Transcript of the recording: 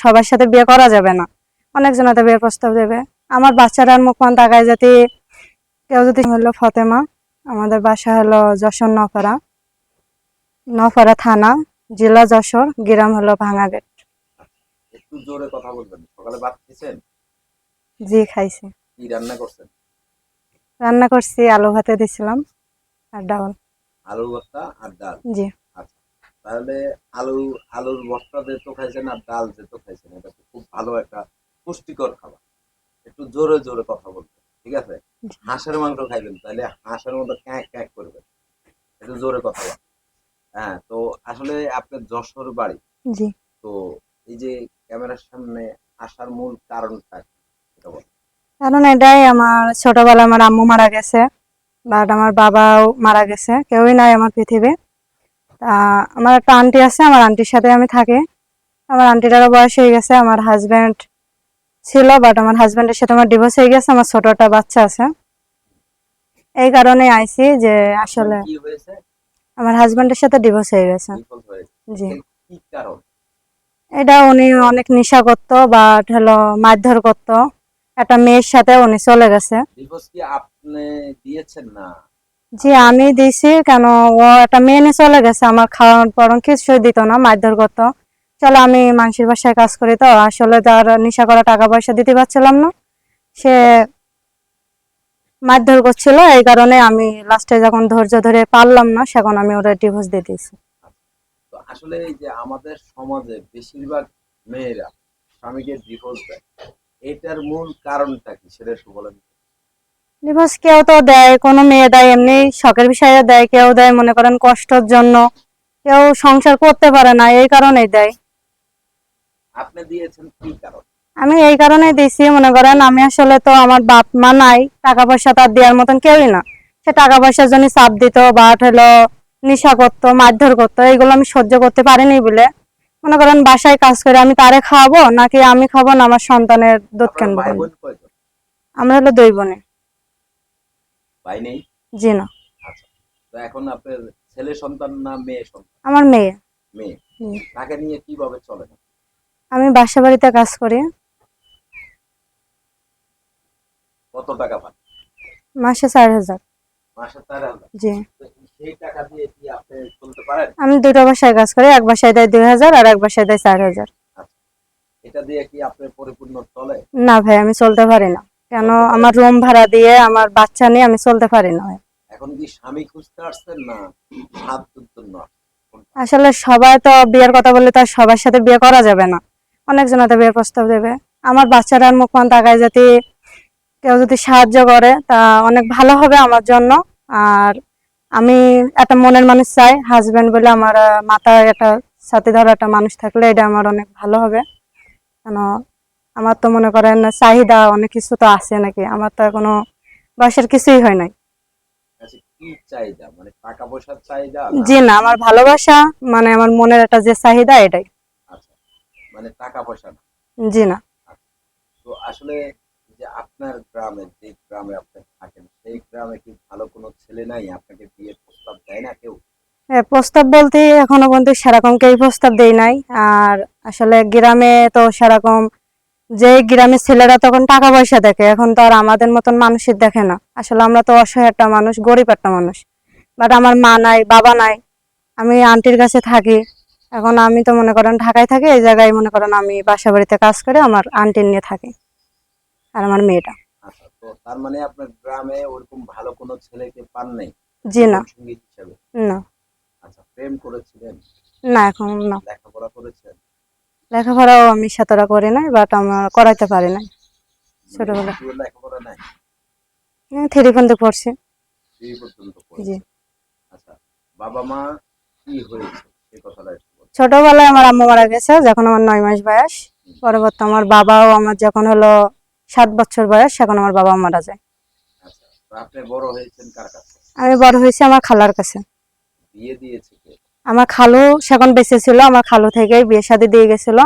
সবার সাথে বিয়ে করা যাবে না। অনেকজনাতে বিয়ের প্রস্তাব দেবে। আমার বাচ্চারার মুখ মান তাকায় যদি কেউ যদি হলো ফতেমা আমাদের বাসা হলো যশোর নপাড়া। নপাড়া থানা জেলা যশোর গ্রাম হলো ভাঙাগেট একটু জোরে কথা বলবেন। সকালে ভাত খেয়েছেন? জি খাইছি। কি রান্না করছেন? রান্না করছি আলু ভাতে দিছিলাম আর ডাল। আলু ভর্তা আর ডাল? জি। তাহলে আলু আলুর ভর্তা যেহেতু খাইছেন আর ডাল যেহেতু খাইছেন এটা খুব ভালো একটা পুষ্টিকর খাবার। একটু জোরে জোরে কথা বলবেন ঠিক আছে? হাঁসের মাংস খাইবেন তাহলে হাঁসের মতো ক্যাঁক ক্যাঁক করবেন। একটু জোরে কথা বল হ্যাঁ তো আসলে আপনার যশোর বাড়ি তো এই যে ক্যামেরার সামনে আসার মূল কারণটা সেটা বল কারণ এটাই আমার ছোটবেলায় আমার আম্মু মারা গেছে বাট আমার বাবাও মারা গেছে কেউই নাই আমার পৃথিবী তা আমার একটা আন্টি আছে আমার আন্টির সাথে আমি থাকি। আমার আন্টিটারও বয়স হয়ে গেছে আমার হাজব্যান্ড ছিল বাট আমার হাজব্যান্ডের সাথে আমার ডিভোর্স হয়ে গেছে আমার ছোট একটা বাচ্চা আছে। এই কারণে আইছি যে আসলে আমার হাজব্যান্ডের সাথে ডিভোর্স হয়ে গেছে। জি। এটা উনি অনেক নেশা করতো বাট হলো মারধর করতো। একটা মেয়ের সাথে উনি চলে গেছে। ডিভোর্স কি আপনি দিয়েছেন না? জি আমি দিছি কেন, ও একটা মেয়ে নিয়ে চলে গেছে, আমার খাওয়ার পর কিছু দিত না, মারধর করতো। চলো আমি মানুষের বাসায় কাজ করি তো, আসলে তার নেশা করা টাকা পয়সা দিতে পারছিলাম না। সে মারধর করছিল, এই কারণে আমি লাস্টে যখন ধৈর্য ধরে পারলাম না, সেখন আমি ওরা ডিভোর্স দিয়ে দিয়েছি। আসলে এই যে আমাদের সমাজে বেশিরভাগ মেয়েরা স্বামীকে ডিভোর্স দেয়, এটার মূল কারণটা কি, সেটা একটু বলেন ডিভোর্স কেউ তো দেয় কোনো মেয়ে দেয় এমনি শখের বিষয়ে দেয় কেউ দেয় মনে করেন কষ্টর জন্য। কেউ সংসার করতে পারে না এই কারণেই দেয়। আপনি দিয়েছেন কি কারণ? আমি এই কারণেই দিছি মনে করেন আমি আসলে তো আমার বাপ মা নাই টাকা পয়সা তার দেওয়ার মতন কেউই না। সে টাকা পয়সার জন্য চাপ দিত বা হলো নেশা করতো মারধর করতো এইগুলো আমি সহ্য করতে পারিনি বলে। মনে করেন বাসায় কাজ করে আমি তারে খাওয়াবো নাকি আমি খাব না আমার সন্তানের দুধ কেনবো আমরা হলো দুই বোনে। ভাই নেই? জি না। আচ্ছা। তো এখন আপনার ছেলে সন্তান না মেয়ে সন্তান? আমার মেয়ে। মেয়ে। তাকে নিয়ে কীভাবে চলে না? আমি বাসা বাড়িতে কাজ করি। কত টাকা পান? মাসে চার হাজার। মাসে চার হাজার? জি। সেই টাকা দিয়ে কি আপনি চলতে পারেন? আমি দুটো বাসায় কাজ করি এক বাসায় দেয় দুই হাজার আর এক বাসায় দেয় চার হাজার। এটা দিয়ে কি আপনার পরিপূর্ণ চলে? না ভাই আমি চলতে পারি না। কেন আমার রুম ভাড়া দিয়ে আমার বাচ্চা নিয়ে আমি চলতে পারি না এখন কি স্বামী খুঁজতে আসছেন না? আসলে সবাই তো বিয়ের কথা বললে তো সবার সাথে বিয়ে করা যাবে না। অনেকজনাতে বিয়ের প্রস্তাব দেবে। আমার বাচ্চারার মুখ মান তাকায় যদি কেউ যদি সাহায্য করে তা অনেক ভালো হবে আমার জন্য। আর আমি একটা মনের মানুষ চাই হাজবেন্ড বলে আমার মাথায় একটা সাথে ধরা একটা মানুষ থাকলে এটা আমার অনেক ভালো হবে। কেন আমার তো মনে করেন চাহিদা অনেক কিছু তো আছে নাকি আমার তো কোনো বয়সের কিছুই হয় নাই। আচ্ছা মানে জি না আমার ভালোবাসা মানে আমার মনের একটা যে চাহিদা এটাই। আচ্ছা মানে টাকা পয়সা না? জি না। তো আসলে যে আপনার গ্রামে যে গ্রামে আপনি থাকেন সেই গ্রামে কি ভালো কোনো ছেলে নাই? আপনাকে বিয়ের প্রস্তাব দেয় না কেউ? হ্যাঁ, প্রস্তাব বলতে এখনও পর্যন্ত সেরকম কেউ প্রস্তাব দেয় নাই। আর আসলে গ্রামে তো সেরকম যে গ্রামের ছেলেরা তখন টাকা পয়সা দেখে এখন তো আর আমাদের মতন মানুষের দেখে না। আসলে আমরা তো অসহায় একটা মানুষ গরিব একটা মানুষ। বাট আমার মা নাই বাবা নাই আমি আন্টির কাছে থাকি। এখন আমি তো মনে করেন ঢাকায় থাকি এই জায়গায় মনে করেন আমি বাসা বাড়িতে কাজ করে আমার আন্টির নিয়ে থাকি আর আমার মেয়েটা। আচ্ছা তার মানে আপনার গ্রামে ওরকম ভালো কোনো ছেলেকে পান নাই? জি না। না। আচ্ছা প্রেম করেছিলেন? না এখন না। লেখাপড়া লেখাপড়াও আমি সাঁতারা করি নাই বাট আমার করাইতে পারি নাই ছোটবেলা। থ্রি পর্যন্ত পড়ছি। জি। আচ্ছা বাবা মা কি। ছোটবেলায় আমার আম্মু মারা গেছে যখন আমার নয় মাস বয়স। পরবর্তী আমার বাবাও আমার যখন হলো সাত বছর বয়স সেখন আমার বাবা মারা যায়। আচ্ছা আমি বড় হয়েছি আমার খালার কাছে। আমার খালু সেখন বেঁচে ছিল আমার খালু থেকেই বিয়ে শাদী দিয়ে গেছিল।